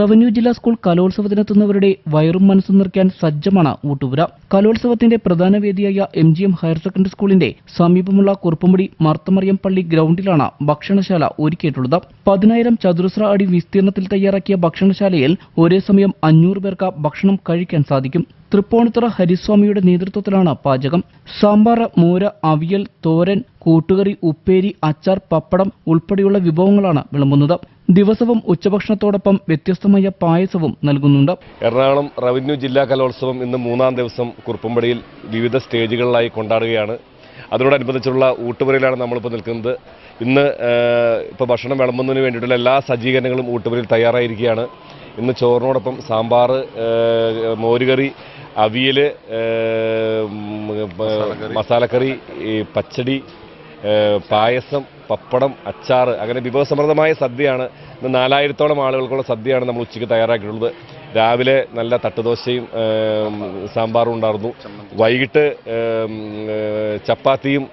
Revenue ജില്ലാ school കലോത്സവത്തിനെത്തുന്നവരുടെ വയറും മനസ്സും നിറയ്ക്കാൻ സജ്ജമാണ് ഊട്ടുപുര. കലോത്സവത്തിന്റെ പ്രധാന വേദിയായ M G M higher secondary സ്കൂളിന്റെ സമീപമുള്ള കുറുപ്പുമുടി മർത്തമറിയം പള്ളി ഗ്രൗണ്ടിലാണ് ഭക്ഷണശാല ഒരുക്കിയിട്ടുള്ളത്. പതിനായിരം ചതുരശ്ര അടി വിസ്തീർണത്തിൽ തയ്യാറാക്കിയ ഭക്ഷണശാലയിൽ ഒരേ സമയം അഞ്ഞൂറ് പേർക്ക് ഭക്ഷണം കഴിക്കാൻ സാധിക്കും. തൃപ്പൂണിത്തുറ ഹരിസ്വാമിയുടെ നേതൃത്വത്തിലാണ് പാചകം. സാമ്പാർ മോര അവിയൽ തോരൻ കൂട്ടുകറി ഉപ്പേരി അച്ചാർ പപ്പടം ഉൾപ്പെടെയുള്ള വിഭവങ്ങളാണ് വിളമ്പുന്നത്. ദിവസവും ഉച്ചഭക്ഷണത്തോടൊപ്പം വ്യത്യസ്തമായ പായസവും നൽകുന്നുണ്ട്. എറണാകുളം റവന്യൂ ജില്ലാ കലോത്സവം ഇന്ന് മൂന്നാം ദിവസം കുറുപ്പമ്പടിയിൽ വിവിധ സ്റ്റേജുകളിലായി കൊണ്ടാടുകയാണ്. അതിനോടനുബന്ധിച്ചുള്ള ഊട്ടുപുരയിലാണ് നമ്മളിപ്പോൾ നിൽക്കുന്നത്. ഇന്ന് ഇപ്പോൾ ഭക്ഷണം വിളമ്പുന്നതിന് വേണ്ടിയിട്ടുള്ള എല്ലാ സജ്ജീകരണങ്ങളും ഊട്ടുപുരയിൽ തയ്യാറായിരിക്കുകയാണ്. ഇന്ന് ചോറിനോടൊപ്പം സാമ്പാർ മോരുകറി അവിയൽ മസാലക്കറി. പച്ചടി പായസം പപ്പടം അച്ചാർ അങ്ങനെ വിഭവസമൃദ്ധമായ സദ്യയാണ്. ഇന്ന് നാലായിരത്തോളം ആളുകൾക്കുള്ള സദ്യയാണ് നമ്മൾ ഉച്ചയ്ക്ക് തയ്യാറാക്കിയിട്ടുള്ളത്. രാവിലെ നല്ല തട്ടുദോശയും സാമ്പാറും ഉണ്ടായിരുന്നു. വൈകിട്ട് ചപ്പാത്തിയും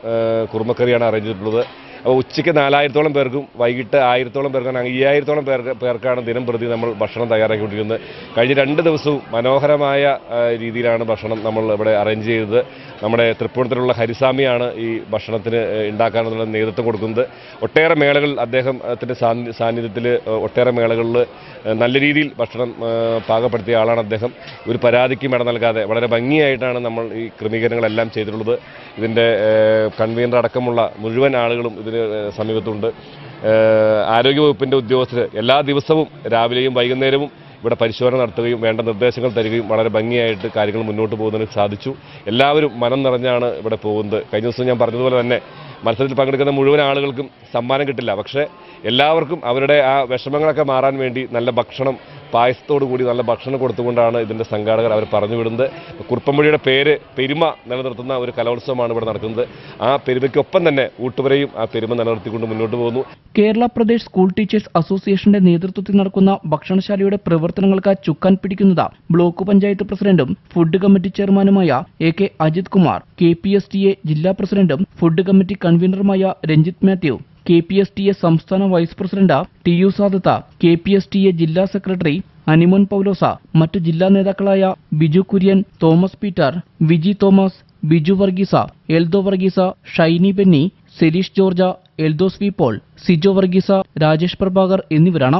കുറുമക്കറിയാണ് അറേഞ്ച് ചെയ്തിട്ടുള്ളത്. അപ്പോൾ ഉച്ചയ്ക്ക് നാലായിരത്തോളം പേർക്കും വൈകിട്ട് ആയിരത്തോളം പേർക്കാണ് അയ്യായിരത്തോളം പേർക്ക് പേർക്കാണ് ദിനം പ്രതി നമ്മൾ ഭക്ഷണം തയ്യാറാക്കിക്കൊണ്ടിരിക്കുന്നത്. കഴിഞ്ഞ രണ്ട് ദിവസവും മനോഹരമായ രീതിയിലാണ് ഭക്ഷണം നമ്മൾ ഇവിടെ അറേഞ്ച് ചെയ്തത്. നമ്മുടെ തൃപ്പൂണിത്തുറയുള്ള ഹരിസ്വാമിയാണ് ഈ ഭക്ഷണത്തിന് ഉണ്ടാക്കാനുള്ള നേതൃത്വം കൊടുക്കുന്നത്. ഒട്ടേറെ മേളകൾ അദ്ദേഹത്തിന്റെ സാന്നിധ്യത്തിൽ ഒട്ടേറെ മേളകളിൽ നല്ല രീതിയിൽ ഭക്ഷണം പാകപ്പെടുത്തിയ ആളാണ് അദ്ദേഹം. ഒരു പരാതിക്കും ഇട നൽകാതെ വളരെ ഭംഗിയായിട്ടാണ് നമ്മൾ ഈ ക്രമീകരണങ്ങളെല്ലാം ചെയ്തിട്ടുള്ളത്. ഇതിന്റെ കൺവീനർ അടക്കമുള്ള മുഴുവൻ ആളുകളും ഇതിന് സമീപത്തുണ്ട്. ആരോഗ്യവകുപ്പിന്റെ ഉദ്യോഗസ്ഥർ എല്ലാ ദിവസവും രാവിലെയും വൈകുന്നേരവും ഇവിടെ പരിശോധന നടത്തുകയും വേണ്ട നിർദ്ദേശങ്ങൾ തരികയും വളരെ ഭംഗിയായിട്ട് കാര്യങ്ങൾ മുന്നോട്ട് പോകുന്നതിന് സാധിച്ചു. എല്ലാവരും മനം നിറഞ്ഞാണ് ഇവിടെ പോകുന്നത്. കഴിഞ്ഞ ദിവസം ഞാൻ പറഞ്ഞതുപോലെ തന്നെ മത്സരത്തിൽ പങ്കെടുക്കുന്ന മുഴുവൻ ആളുകൾക്കും സമ്മാനം കിട്ടില്ല. പക്ഷേ എല്ലാവർക്കും അവരുടെ ആ വിഷമങ്ങളൊക്കെ മാറാൻ വേണ്ടി നല്ല ഭക്ഷണം പായസത്തോടു കൂടി നല്ല ഭക്ഷണം കൊടുത്തുകൊണ്ടാണ് ഇതിന്റെ സംഘാടകർ അവർ പറഞ്ഞു വിടുന്നത്. കുറുപ്പമ്പുഴിയുടെ പേര് പെരുമ നിലനിർത്തുന്ന ഒരു കലോത്സവമാണ് ഇവിടെ നടക്കുന്നത്. ആ പെരുമയ്ക്കൊപ്പം തന്നെ ഊട്ടുവരെയും ആ പെരുമ നിലനിർത്തിക്കൊണ്ട് മുന്നോട്ട് പോകുന്നു. കേരള പ്രദേശ് സ്കൂൾ ടീച്ചേഴ്സ് അസോസിയേഷന്റെ നേതൃത്വത്തിൽ നടക്കുന്ന ഭക്ഷണശാലയുടെ പ്രവർത്തനങ്ങൾക്ക് ചുക്കാൻ പിടിക്കുന്നത് ബ്ലോക്ക് പഞ്ചായത്ത് പ്രസിഡന്റും ഫുഡ് കമ്മിറ്റി ചെയർമാനുമായ A K Ajith Kumar K P S T A ജില്ലാ പ്രസിഡന്റും food committee കൺവീനറുമായ Ranjith Mathew K P S T A സംസ്ഥാന vice president T U Sadath K P S T A ജില്ലാ secretary Animon Paulose മറ്റു ജില്ലാ നേതാക്കളായ Biju Kurian Thomas Peter Viji Thomas Biju Varghese Eldho Varghese Shiny Benny സെലീഷ് ജോർജ Eldhose V Paul Sijo Varghese Rajesh Prabhakar എന്നിവരാണ്